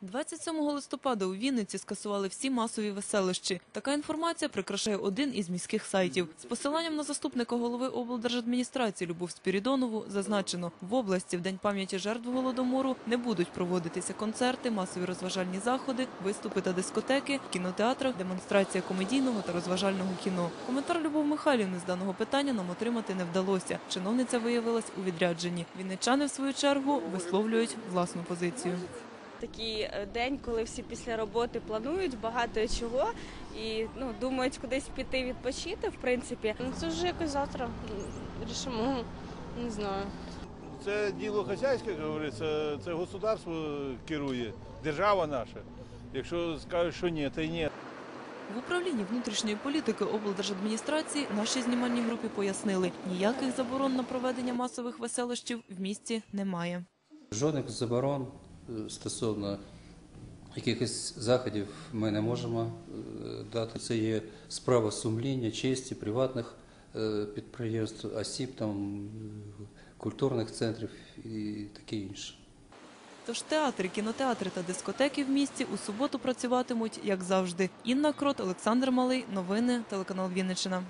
27 листопада у Вінниці скасували всі масові веселищі. Така інформація прикрашає один із міських сайтів. З посиланням на заступника голови облдержадміністрації Любов Спірідонову зазначено, в області в День пам'яті жертв Голодомору не будуть проводитися концерти, масові розважальні заходи, виступи та дискотеки, в кінотеатрах, демонстрація комедійного та розважального кіно. Коментар Любов Михайлівни з даного питання нам отримати не вдалося. Чиновниця виявилась у відрядженні. Вінничани, в свою чергу, висловлюють власну позицію. Такий е, день, коли всі після роботи планують багато чого і ну, думають кудись піти відпочити, в принципі. Ну це вже якось завтра рішимо. Не знаю. Це діло хазяйське, як говориться, це государство керує, держава наша. Якщо скажуть, що ні, то й ні. В управлінні внутрішньої політики облдержадміністрації нашій знімальній групі пояснили, ніяких заборон на проведення масових веселищів в місті немає. Жодних заборон стосовно якихось заходів ми не можемо е, дати. Це є справа сумління, честі приватних е, підприємств, осіб, там, культурних центрів і таке інше. Тож театри, кінотеатри та дискотеки в місті у суботу працюватимуть, як завжди. Інна Крот, Олександр Малий. Новини, телеканал Вінниччина.